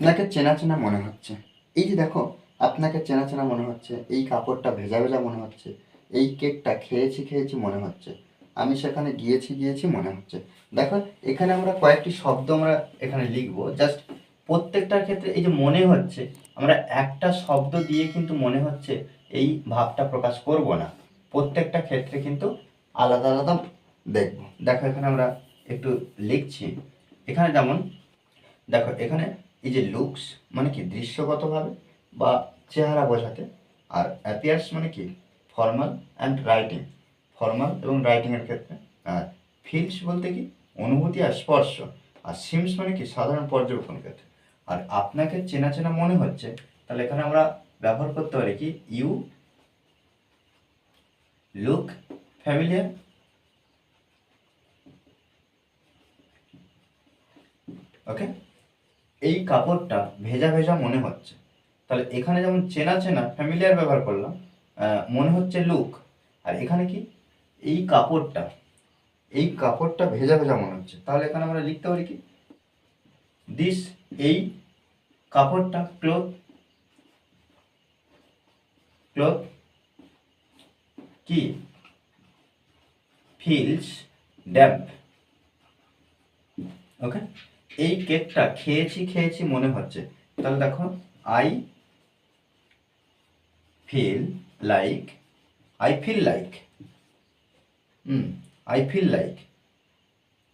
আপনাকে চেনা চেনা মনে হচ্ছে। এই যে দেখো, আপনাকে চেনা চেনা মনে হচ্ছে, এই কাপড়টা ভেজা ভেজা মনে হচ্ছে, এই কেকটা খেয়েছি খেয়েছি মনে হচ্ছে, আমি সেখানে গিয়েছি গিয়েছি মনে হচ্ছে। দেখো, এখানে আমরা কয়েকটি শব্দ আমরা এখানে লিখব জাস্ট প্রত্যেকটার ক্ষেত্রে এই যে মনে হচ্ছে, আমরা একটা শব্দ দিয়ে কিন্তু মনে হচ্ছে এই ভাবটা প্রকাশ করব না। প্রত্যেকটা ক্ষেত্রে কিন্তু আলাদা আলাদা দেখব। দেখো, এখানে আমরা একটু লিখছি। এখানে যেমন, দেখো, এখানে এই যে লুকস মানে কি দৃশ্যগতভাবে বা চেহারা বোঝাতে, আর অ্যাপিয়ার্স মানে কি ফর্মাল অ্যান্ড রাইটিং ফর্মাল এবং রাইটিংয়ের ক্ষেত্রে, আর ফিলস বলতে কি অনুভূতি আর স্পর্শ, আর সিমস মানে কি সাধারণ পর্যবেক্ষণ ক্ষেত্রে। আর আপনাকে চেনা চেনা মনে হচ্ছে, তাহলে এখানে আমরা ব্যবহার করতে পারি কি ইউ লুক ফ্যামিলিয়ার ওকে এই কাপড়টা ভেজা ভেজা মনে হচ্ছে। তাহলে এখানে যেমন চেনা চেনা ফ্যামিলিয়ার ব্যবহার করলাম মনে হচ্ছে লুক আর এখানে কি? এই কাপড়টা এই কাপড়টা ভেজা ভেজা মনে হচ্ছে। তাহলে এখানে আমরা লিখতে পারি কি? দিস এই কাপড়টা ক্লোথ ক্লোথ কি? ফিলস ড্যাম্প ওকে এই কেকটা খেয়েছি খেয়েছি মনে হচ্ছে। তাহলে দেখো I feel like I feel like hmm I feel like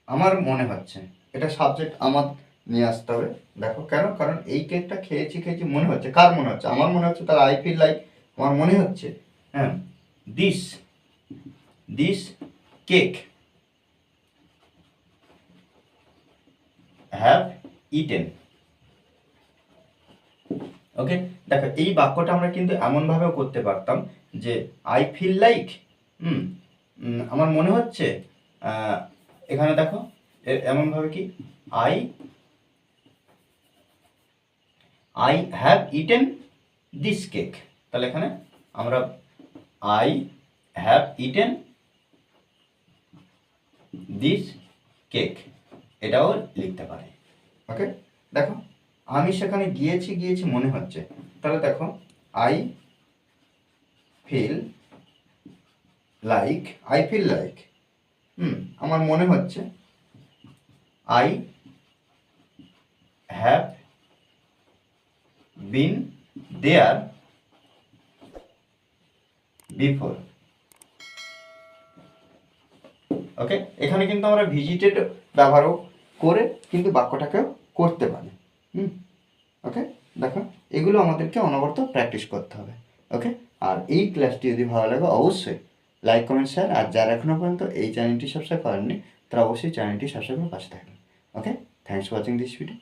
আমার মনে হচ্ছে। এটা সাবজেক্ট আমার নিয়ে আসতে হবে। দেখো কেন? কারণ এই কেকটা খেয়েছি খেয়েছি মনে হচ্ছে। কার মনে হচ্ছে? আমার মনে হচ্ছে তাহলে আই ফিল লাইক আমার মনে হচ্ছে। হ্যাঁ this this cake have eaten okay দেখো, এই বাক্যটা আমরা কিন্তু এমনভাবেও করতে পারতাম যে আই ফিল লাইক হুম আমার মনে হচ্ছে এখানে দেখো এমনভাবে কি? I I have eaten this cake তাহলে এখানে আমরা I have eaten this cake এটাও লিখতে পারে। ওকে? দেখো, আমি সেখানে গিয়েছি গিয়েছি মনে হচ্ছে। তাহলে দেখো I feel like I feel like hmm, আমার মনে হচ্ছে I have been there before okay এখানে কিন্তু আমরা ভিজিটেড ব্যবহারও করে কিন্তু বাক্যটাকে করতে পারি। হুম? ওকে দেখো, এগুলো আমাদেরকে অনবরত প্র্যাকটিস করতে হবে। ওকে আর এই ক্লাসটি যদি ভালো লাগে, অবশ্যই লাইক কমেন্ট শেয়ার আর যারা এখনও পর্যন্ত এই চ্যানেলটি সাবস্ক্রাইব করেননি, তারা অবশ্যই চ্যানেলটি করে পাশে থাকবেন। Okay thanks for watching this video